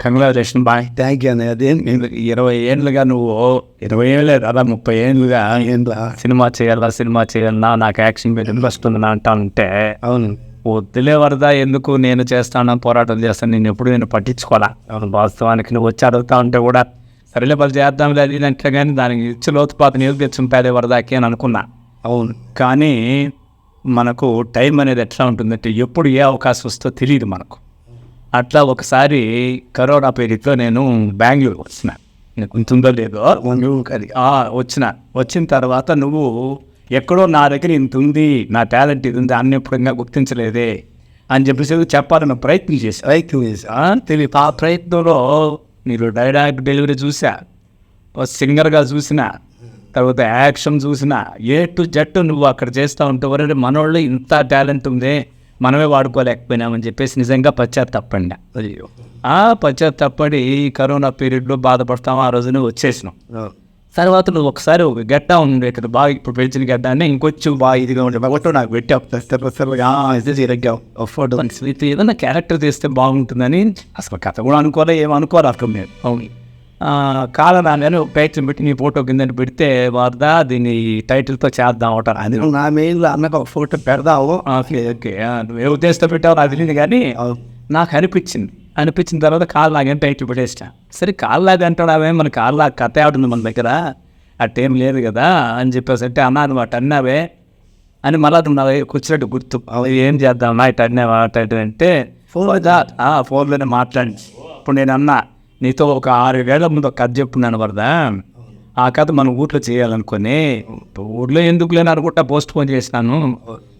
Congratulation boy. Thank you అదేం ఇరవై ఏళ్ళుగా నువ్వు ఇరవై ఏళ్ళే కదా ముప్పై ఏళ్ళుగా? సినిమా చేయాలా సినిమా చేయాలా నాకు యాక్షన్ మీద ఇంట్రెస్ట్ అంటా ఉంటే అవును. వద్దులే వరదా ఎందుకు నేను చేస్తాను పోరాటం చేస్తాను నేను ఎప్పుడు నేను పట్టించుకోవాలా? అవును. వాస్తవానికి నువ్వు వచ్చి అడుగుతా ఉంటే కూడా సరేలే వాళ్ళు చేద్దాం లేదు అంటే కానీ దానికి ఇచ్చి ఏది తెచ్చుంటుంది వరదాకి అని అనుకున్నా. అవును. కానీ మనకు టైం అనేది ఎట్లా ఉంటుందంటే ఎప్పుడు ఏ అవకాశం వస్తుందో తెలియదు మనకు. అట్లా ఒకసారి కరోనా పేరుతో నేను బెంగళూరు వచ్చిన. నీకు గుర్తుందో లేదో? అది. వచ్చిన. వచ్చిన తర్వాత నువ్వు ఎక్కడో నా దగ్గర ఇంత ఉంది నా టాలెంట్ ఇది ఉంది అన్ని ఎప్పుడుగా గుర్తించలేదే అని చెప్పేసి చెప్పాలని ప్రయత్నం రైట్ వేసి ఆ, తెలియదు ఆ ప్రయత్నంలో మీరు డైరెక్ట్ డెలివరీ చూసా ఓ సింగర్గా చూసిన తర్వాత యాక్షన్ చూసిన ఏ టు జట్టు నువ్వు అక్కడ చేస్తూ ఉంటే వరే మనోళ్ళు ఇంత టాలెంట్ ఉంది. మనమే వాడుకోలేకపోయినామని చెప్పేసి నిజంగా పశ్చాత్తాపండి అయ్యో. ఆ పశ్చాత్తాపడి కరోనా పీరియడ్లో బాధపడతాం ఆ రోజున వచ్చేసినాం. తర్వాత నువ్వు ఒకసారి ఒక గడ్డ ఉండే ఇక్కడ బాగా ఇప్పుడు పెంచిన గడ్డాన్ని ఇంకొంచెం బాగా ఇదిగా ఉండే. ఒకటో నాకు పెట్టావు. ఏదైనా క్యారెక్టర్ చేస్తే బాగుంటుందని అసలు కథ కూడా అనుకోలే ఏమనుకోరు అర్థం లేదు. అవును. కాలనాన్ని పేచం పెట్టి నీ ఫోటో కింద పెడితే వారదా దీన్ని టైటిల్తో చేద్దాం అంటారు. అది నా మెయిల్ అన్నకు ఒక ఫోటో పెడదాము. Okay okay. ఆ, నువ్వు ఏ ఉద్దేశంతో పెట్టావు నాకు తెలియదు కానీ నాకు అనిపించింది. అనిపించిన తర్వాత కాలు లాగని టైట్ పెట్టేసిన సరే కాలు లాగా అంటాడావే మన కాలు లాగా కథ ఆడుంది మన దగ్గర. అట్టేం లేదు కదా అని చెప్పేసి అంటే అన్నా అనమాట అన్నావే అని మళ్ళా నా కూర్చున్నట్టు గుర్తు. అవి ఏం చేద్దాం నా ఇటు అన్నావా అటు ఇటు అంటే ఫోన్ ఫోన్లోనే మాట్లాడి. ఇప్పుడు నేను అన్నా నీతో ఒక ఆరు వేల ముందు ఒక కథ చెప్పున్నాను వరదా? ఆ కథ మన ఊర్లో చేయాలనుకొని ఊర్లో ఎందుకు లేని అనుకుంటా పోస్ట్ పోన్ చేసినాను.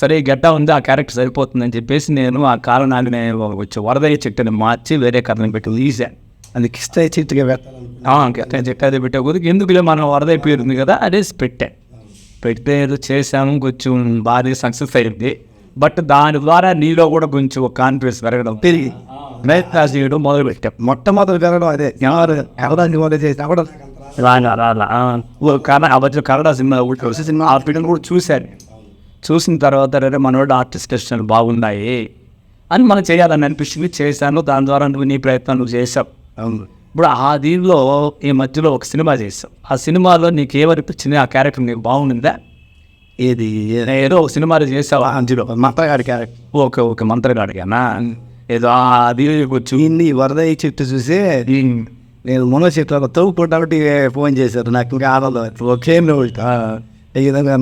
సరే ఈ గడ్డ ఉంది ఆ క్యారెక్టర్ సరిపోతుందని చెప్పేసి నేను ఆ కారణాన్ని వచ్చి వరదయ్య చెట్టుని మార్చి వేరే కథను పెట్టి తీసాను అందుకు ఇస్తే చెట్టుగా పెట్టాలి చెట్టు అది పెట్టే కొద్దిగా ఎందుకులే మనం వరదయ్య పేరుంది కదా అదేసి పెట్టాను పెడితే ఏదో చేసాము కొంచెం భారీ సక్సెస్ అయింది. బట్ దాని ద్వారా నీలో కూడా కొంచెం ఒక కాన్ఫిడెన్స్ పెరగడం తిరిగి ప్రయత్నాలు చేయడం మొదలు పెట్టాం మొట్టమొదటి పెరగడం అదే ఎవరు ఎవరాన్ని వాళ్ళు చేసినా కూడా రాగా రాలా కన్నడ సినిమా కూడా వచ్చి సినిమా ఆ ఫిల్మ్ కూడా చూశాను చూసిన తర్వాత రే మనోడు ఆర్టిస్ట్ టెస్టులు బాగున్నాయి అని మనం చేయాలని అనిపించింది చేశాను. దాని ద్వారా నువ్వు నీ ప్రయత్నం నువ్వు చేసావు అవును. ఇప్పుడు ఆ దీనిలో ఈ మధ్యలో ఒక సినిమా చేసావు ఆ సినిమాలో నీకు ఏమనిపించింది ఆ క్యారెక్టర్ నీకు బాగుండిందా ఏది? ఏదో? ఒక సినిమాలో చేసావు? అందులో మతగాడి క్యారెక్టర్ ఓకే ఓకే మంత్రగాడిగానా ఏదో అది ఇన్ని వరదయ్య చెట్టు చూసి నేను మునగ చెట్లు తవ్వుకుంటే ఫోన్ చేశారు నాకు ఇంకా ఆనందం ఒకే ఈ విధంగా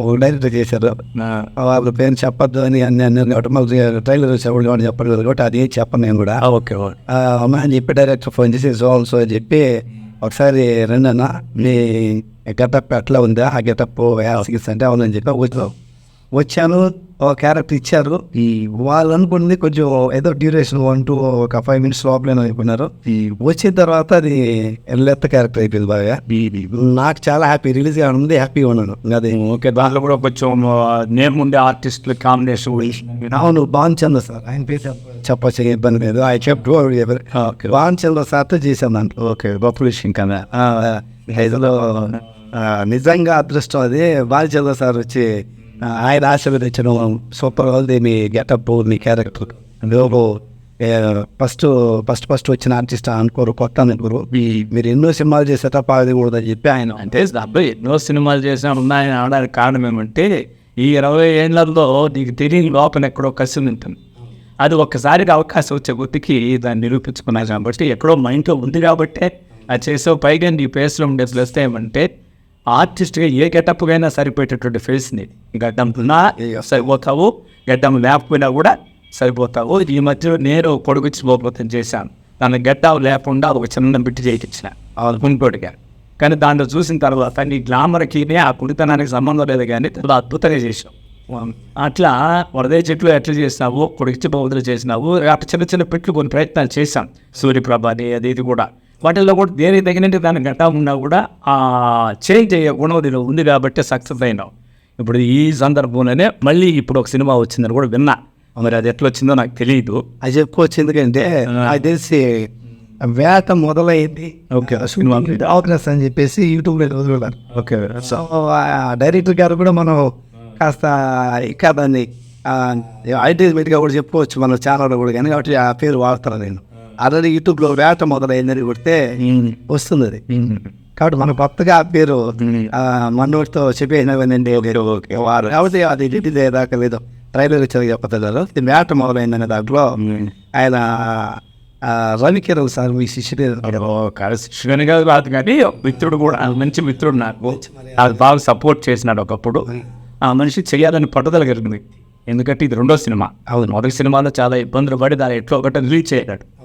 ఒక డైరెక్టర్ చేశారు. వాళ్ళ పేరు చెప్పొద్దు అని అన్ని అన్ని కాబట్టి ట్రైలర్ చెప్పండి అని చెప్పండి కాబట్టి అది చెప్పను నేను కూడా. Okay okay. అమ్మ అని చెప్పి డైరెక్టర్ ఫోన్ చేసి సో సో అని చెప్పి ఒకసారి రండి అన్న మీ గెటప్ ఎట్లా ఉందా? ఆ గెటప్ సిక్స్ అంటే అవునని చెప్పి వచ్చాను వచ్చాను ఒక క్యారెక్టర్ ఇచ్చారు. ఈ వాళ్ళు అనుకుంది కొంచెం ఏదో డ్యూరేషన్ వన్ టూ ఒక ఫైవ్ మినిట్స్ లోపలే అనుకున్నారు. వచ్చిన తర్వాత అది లెత్త క్యారెక్టర్ అయిపోయింది బాగా నాకు చాలా హ్యాపీ రిలీజ్గా ఉంది హ్యాపీగా ఉన్నాను. అది ఓకే దాంట్లో కూడా కొంచెం నేమ్ ఉండే ఆర్టిస్టుల కాంబినేషన్ అవును భాన్ చంద్ర సార్. ఆయన పేరు చెప్ప- చెప్పచ్చు ఇబ్బంది లేదు. ఆయన చెప్పు భాన్ చంద్ర సార్తో చేశాను దాంట్లో. ఓకే గొప్ప విషయం కదా. నిజంగా అదృష్టం అది. బాలచంద్ర సార్ వచ్చి ఆయన ఆశీర్వదించడం సూపర్ ఉంది మీ గెటప్ మీ క్యారెక్టర్. అందులో ఫస్ట్ ఫస్ట్ ఫస్ట్ వచ్చిన ఆర్టిస్ట్ అనుకోరు కొత్త అనుకోరు మీ మీరు ఎన్నో సినిమాలు చేసే తప్ప అది కూడా అని చెప్పి ఆయన. అంటే అబ్బాయి ఎన్నో సినిమాలు చేసినా ఉన్నాయని అనడానికి కారణం ఏమంటే ఈ ఇరవై ఏళ్ళలో నీకు తెలియని లోపల ఎక్కడో కసి ఉంటుంది. అది ఒక్కసారికి అవకాశం వచ్చే గుర్తికి దాన్ని నిరూపించుకున్నాను కాబట్టి ఎక్కడో మైండ్లో ఉంది కాబట్టే అది చేసావు పైగా నీ పేస్లో ఉండే ప్లస్ ఏమంటే ఆర్టిస్ట్గా ఏ గెటప్కైనా సరిపోయేటటువంటి ఫేస్ని గడ్డం సరిపోతావు గడ్డం లేకపోయినా కూడా సరిపోతావు ఈ మధ్యలో నేను పొడుగుచ్చి పోతే చేశాను. దాన్ని గడ్డం లేకుండా ఒక చిన్న బిట్టి చేయించిన కుంటోడిగా కానీ దాంట్లో చూసిన తర్వాత నీ గ్లామర్కి ఆ కుడితనానికి సంబంధం లేదు కానీ చాలా అద్భుతంగా చేసావు అట్లా వరదే చెట్లు ఎట్లా చేసినావు కొడుకుచ్చి బౌద్ధులు చేసినావు అట్లా చిన్న చిన్న పెట్లు కొన్ని ప్రయత్నాలు చేశాం సూర్యప్రభని అది ఇది కూడా. వాటిల్లో కూడా దేనికి తగినట్టు దాని గట్టా ఉన్నా కూడా ఆ చేంజ్ అయ్యే గుణం నీలో ఉంది కాబట్టి సక్సెస్ అయినావు. ఇప్పుడు ఈ సందర్భంలోనే మళ్ళీ ఇప్పుడు ఒక సినిమా వచ్చిందని కూడా విన్నా. మరి అది ఎట్లా వచ్చిందో నాకు తెలియదు అది చెప్పుకోవచ్చు ఎందుకంటే అది తెలిసి వేట మొదలైంది. ఓకే. సినిమా అని చెప్పేసి యూట్యూబ్లో వదిలేరు ఓకే. సో ఆ డైరెక్టర్ గారు కూడా మనం కాస్త ఇంకా దాన్ని అడ్వర్టైజ్మెంట్గా కూడా చెప్పుకోవచ్చు మన ఛానల్లో కూడా కానీ కాబట్టి ఆ పేరు వాడతాను నేను. ఆల్రెడీ యూట్యూబ్లో వేట మొదలైందని కొడితే వస్తుంది అది. కాబట్టి మన కొత్తగా ఆ పేరు మనోడితో చెప్పేసినవేనండి వారు. కాబట్టి అది ఇంటి దాకా లేదు. ట్రైలర్ వచ్చేది చెప్పలేదు ఇది వేట మొదలైందనే దాంట్లో ఆయన రవికిరణ్ సార్ మీ శిష్యుడు. శివని గారు కాదు కానీ ఒక మిత్రుడు కూడా మంచి మిత్రుడు నాకు. నాకు బాగా సపోర్ట్ చేసినాడు ఒకప్పుడు. ఆ మనిషి చేయాలని పట్టుదల కలిగింది. ఎందుకంటే ఇది రెండో సినిమా. అవును. మొదటి సినిమాలో చాలా ఇబ్బందులు పడి దాని ఎట్లా ఒకటి రిలీజ్ చేయడాడు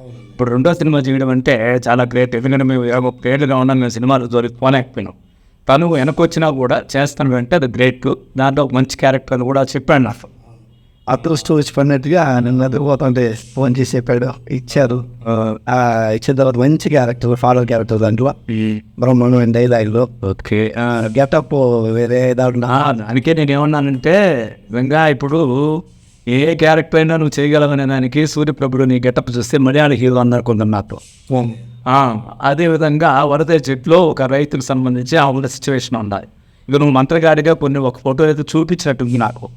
ఇప్పుడు రెండో సినిమా చేయడం అంటే చాలా గ్రేట్ ఎందుకంటే మేము ఏమో పేర్లుగా ఉన్నాం మేము సినిమాలు జోలికి పోలేకపోయినాం తను వెనకొచ్చినా కూడా చేస్తాను అంటే అది గ్రేట్ దాంట్లో మంచి క్యారెక్టర్ అని కూడా చెప్పాడు నాకు. అదృష్టం వచ్చి పడినట్టుగా నన్ను ఎదుర్కోతుంటే ఫోన్ చేసి చెప్పాడు ఇచ్చారు. ఇచ్చిన తర్వాత మంచి క్యారెక్టర్ ఫాలో క్యారెక్టర్ దాంట్లో. బ్రహ్మాండమైన డైలాగులు ఓకే. గెటప్ వేరే దాంట్లో ఆ, దానికే నేను ఏమన్నానంటే నిజంగా ఇప్పుడు ఏ క్యారెక్టర్ అయినా నువ్వు చేయగలవనే దానికి సూర్యప్రభుడు నీ గెటప్ చూస్తే మలయాళ హీరో అన్నారు కొందరు నాతో. అదేవిధంగా వరద చెట్లో ఒక రైతుకు సంబంధించి ఆ ఉన్న సిచ్యువేషన్ ఉండాలి. ఇక నువ్వు మంత్రగాడిగా కొన్ని ఒక ఫోటో అయితే చూపించినట్టుంది నాకు.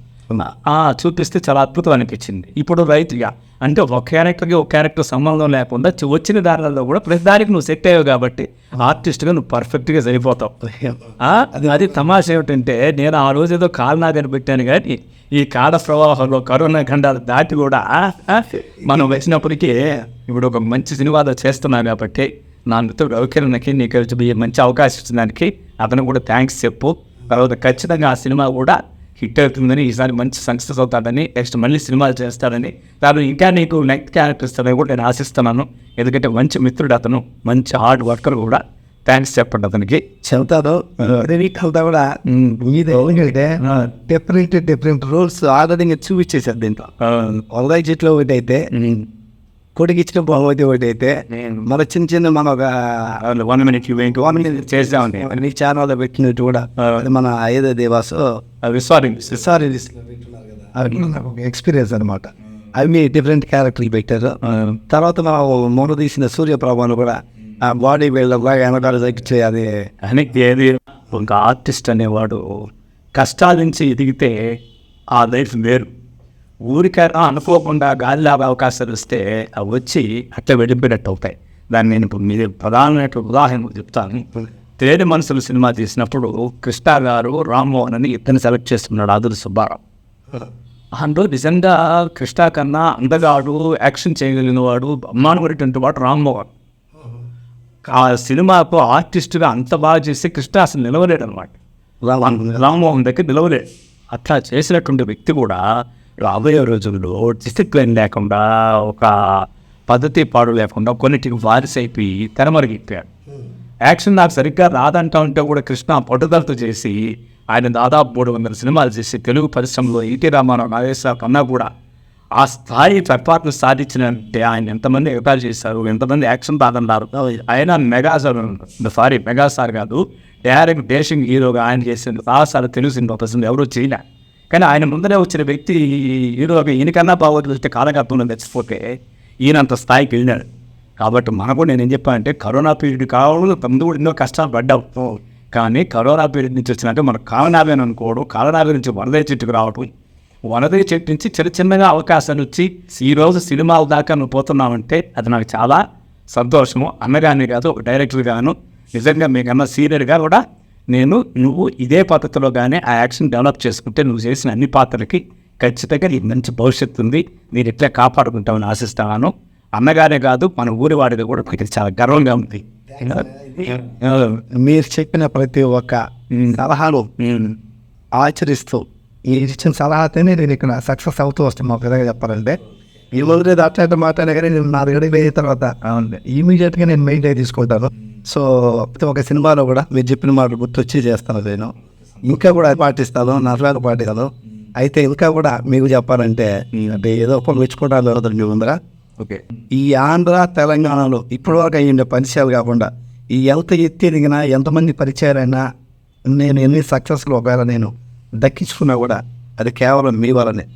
చూపిస్తే చాలా అద్భుతం అనిపించింది. ఇప్పుడు రైతుగా అంటే ఒక క్యారెక్టర్కి ఒక క్యారెక్టర్ సంబంధం లేకుండా వచ్చిన దానిలో కూడా ప్రతి దానికి నువ్వు సెట్ అయ్యావు కాబట్టి ఆర్టిస్ట్గా నువ్వు పర్ఫెక్ట్గా సరిపోతావు అది. అది తమాష ఏమిటంటే నేను ఆ రోజు ఏదో కాలనాగని పెట్టాను కానీ ఈ కాల ప్రవాహంలో కరోనా ఖండాలు దాటి కూడా మనం వచ్చినప్పటికీ ఇప్పుడు ఒక మంచి సినిమాలో చేస్తున్నాను కాబట్టి నా మిత్రుడు రవికిరణ్కి నీకు మంచి అవకాశం ఇచ్చినానికి అతను కూడా థ్యాంక్స్ చెప్పు. తర్వాత ఖచ్చితంగా ఆ సినిమా కూడా హిట్ అవుతుందని ఈసారి మంచి సక్సెస్ అవుతాడని నెక్స్ట్ మళ్ళీ సినిమాలు చేస్తాడని తాను ఇంకా నీకు నెక్స్ట్ క్యారెక్టర్ ఇస్తాడని కూడా నేను ఆశిస్తున్నాను. ఎందుకంటే మంచి మిత్రుడు అతను మంచి హార్డ్ వర్కర్ కూడా. థ్యాంక్స్ చెప్పండి అతనికి. చెబుతాను. అంతా కూడా మీద ఎందుకంటే డిఫరెంట్ డిఫరెంట్ రూల్స్ ఆల్రెడీ ఇంకా చూపించేసారు దీంట్లో. వంకాయ చెట్లు ఒకటి అయితే కొడుకు ఇచ్చిన బహుమతి ఒకటి అయితే మన చిన్న చిన్న మన ఒక వన్ మినిట్ వన్ మినిట్ చేసామండి నీ ఛానల్లో పెట్టినట్టు కూడా మన ఏదో దేవాసు. సారీ సారీ ఎక్స్పీరియన్స్ అనమాట అవి డిఫరెంట్ క్యారెక్టర్లు పెట్టారు. తర్వాత మనం మొన్న తీసిన సూర్యప్రభాను కూడా బాడీ బిల్డర్ లాగా వెనకాల తగ్గించే అది అని ఏది? ఒక ఆర్టిస్ట్ అనేవాడు కష్టాల నుంచి ఎదిగితే ఆ లైఫ్ వేరు. ఊరికైనా అనుకోకుండా గాలి లాభ అవకాశాలు వస్తే అవి వచ్చి అట్లా వెళ్ళిపోయినట్టు అవుతాయి. దాన్ని నేను ఇప్పుడు మీద ప్రధానమైన ఉదాహరణ చెప్తాను. తేలి మనసులు సినిమా తీసినప్పుడు కృష్ణ గారు రామ్మోహన్ అని ఇతను సెలెక్ట్ చేస్తున్నాడు ఆదురు సుబ్బారావు. అందులో నిజంగా కృష్ణ కన్నా అందగాడు యాక్షన్ చేయగలిగిన వాడు బ్రహ్మాండమైనటువంటి వాడు రామ్మోహన్ ఆ సినిమాకు ఆర్టిస్ట్గా అంత బాగా చేసి కృష్ణ అసలు నిలవలేడు అనమాట రామ్మోహన్ దగ్గర నిలవలేడు. అట్లా చేసినటువంటి వ్యక్తి కూడా రాబోయే రోజుల్లో డిసిప్లిన్ లేకుండా ఒక పద్ధతి పాడు లేకుండా కొన్నిటికి వారిస్ అయిపోయి తెరమరిగిపోయాడు. యాక్షన్ నాకు సరిగ్గా రాదంటా ఉంటే కూడా కృష్ణ పట్టుదలతో చేసి ఆయన దాదాపు మూడు వందల సినిమాలు చేసి తెలుగు పరిశ్రమలో ఈటీ రామారావు నాగేశ్వర కన్నా కూడా ఆ స్థాయి పెర్ఫార్మెన్స్ సాధించినంటే ఆయన ఎంతమంది ఎగతాలు చేశారు ఎంతమంది యాక్షన్ తాదన్నారు ఆయన మెగా సార్ సారీ మెగాసార్ కాదు డైరెక్ట్ డేషింగ్ హీరోగా ఆయన చేసిన సాహసాలు తెలుగు సినిమా ప్రశ్న ఎవరు చేయలే. కానీ ఆయన ముందరే వచ్చిన వ్యక్తి హీరోగా ఈయనకన్నా బాగోతుంది కాలగత్వంలో తెచ్చిపోతే ఈయనంత స్థాయికి వెళ్ళాడు. కాబట్టి మనకు నేను ఏం చెప్పానంటే కరోనా పీరియడ్ కావడం తమ్ముడు కూడా ఎన్నో కష్టాలు పడ్డావు కానీ కరోనా పీరియడ్ నుంచి వచ్చినట్టు మన కాలనాభి అనుకోవడం కాలనాభి నుంచి వరద చెట్టుకు రావడం వనదే చెట్టు నుంచి చిన్న చిన్నగా అవకాశాలు వచ్చి ఈ రోజు సినిమాల దాకా నువ్వు పోతున్నావంటే అది నాకు చాలా సంతోషము. అన్నగానే కాదు ఒక డైరెక్టర్ గాను నిజంగా మీకన్నా సీనియర్గా కూడా నేను నువ్వు ఇదే పద్ధతిలో కానీ ఆ యాక్షన్ డెవలప్ చేసుకుంటే నువ్వు చేసిన అన్ని పాత్రలకి ఖచ్చితంగా నీకు మంచి భవిష్యత్తు ఉంది. నేను ఇట్లా కాపాడుకుంటామని ఆశిస్తాను. అన్నగానే కాదు మన ఊరి వాడిగా కూడా ఇది చాలా గర్వంగా ఉంది. మీరు చెప్పిన ప్రతి ఒక్క సలహాను ఆచరిస్తూ ఈ ఇచ్చిన సలహాతోనే నేను ఇక్కడ సక్సెస్ అవుతూ వస్తాను మా విధంగా చెప్పాలంటే ఈ రోజు అట్లా మాట్లాడే కానీ నేను నా దగ్గర అయిన తర్వాత ఇమీడియట్గా నేను మెయింటైన్ తీసుకుంటాను సో ఒక్క సినిమాలో కూడా మీరు చెప్పిన మాట గుర్తొచ్చి చేస్తాను నేను ఇంకా కూడా పాటిస్తాను నర్వాలు పాటిస్తాను అయితే ఇంకా కూడా మీకు చెప్పాలంటే అంటే ఏదో ఒక మెచ్చుకోవడానికి జరుగుతుంది మీ ముందర ఓకే ఈ ఆంధ్ర తెలంగాణలో ఇప్పటి వరకు అయ్యిండే పరిచయాలు కాకుండా ఈ ఎంత ఎత్తి ఎదిగినా ఎంతమంది పరిచయాలైనా నేను ఎన్ని సక్సెస్లు ఒకవేళ నేను దక్కించుకున్నా కూడా అది కేవలం మీ వల్లనే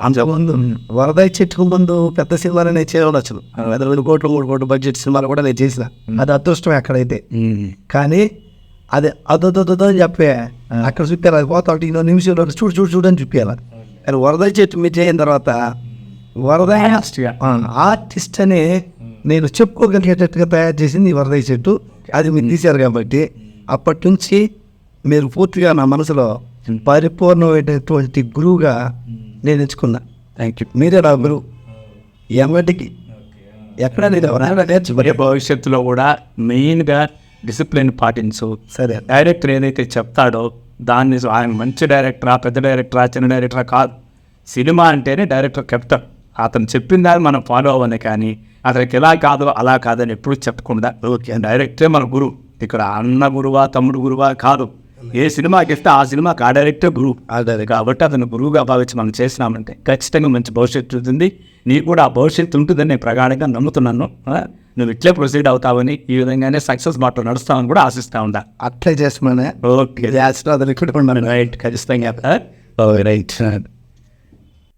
అంతకుముందు వరద చెట్టుకు ముందు పెద్ద సినిమాలనే చేయవచ్చు అది రెండు కోట్లు మూడు కోట్లు బడ్జెట్ సినిమాలు కూడా నేను చేసిన. అది అదృష్టం ఎక్కడైతే. కానీ అది అదొద్దు అని చెప్పే అక్కడ చూపారు అది పోతా ఉంటే ఇన్నో నిమిషంలో చూడు చూడు చూడు అని చూపించాలి అది వరద చెట్టు మీద చేయిన తర్వాత వరద. ఆర్టిస్ట్ అనే నేను చెప్పుకోగలిగేటట్టుగా తయారు చేసింది ఈ వరదయ్య చెట్టు అది మీరు తీశారు కాబట్టి అప్పటి నుంచి మీరు పూర్తిగా నా మనసులో పరిపూర్ణమైనటువంటి గురువుగా నేను ఎంచుకున్నా. థ్యాంక్ యూ మీరే నా గురువు ఎవరికి ఎక్కడ నేను ఎవరైనా నేర్చుకునే మరి. భవిష్యత్తులో కూడా మెయిన్గా డిసిప్లిన్ పాటించు. సరే. డైరెక్టర్ ఏదైతే చెప్తాడో దాన్ని ఆయన మంచి డైరెక్టరా పెద్ద డైరెక్టరా చిన్న డైరెక్టరా కాదు. సినిమా అంటేనే డైరెక్టర్ చెప్తాడు అతను చెప్పిన దాన్ని మనం ఫాలో అవ్వని కానీ అతనికి ఎలా కాదు అలా కాదని ఎప్పుడు చెప్పకుండా ఓకే డైరెక్టరే మన గురువు. ఇక్కడ అన్న గురువా తమ్ముడు గురువా కాదు. ఏ సినిమాకి ఇస్తే ఆ సినిమాకి ఆ డైరెక్టర్ గురువు అదే కాబట్టి అతను గురువుగా భావించి మనం చేసినామంటే ఖచ్చితంగా మంచి భవిష్యత్తు ఉంటుంది. నీకు కూడా ఆ భవిష్యత్తు ఉంటుందని నేను ప్రగాఢంగా నమ్ముతున్నాను? నువ్వు ఇట్లే ప్రొసీడ్ అవుతావని ఈ విధంగానే సక్సెస్ బాటలో నడుస్తావని కూడా ఆశిస్తా ఉందా అట్లే చేస్తున్నానే. ఓకే. ఉన్నాను. రైట్ ఖచ్చితంగా. రైట్.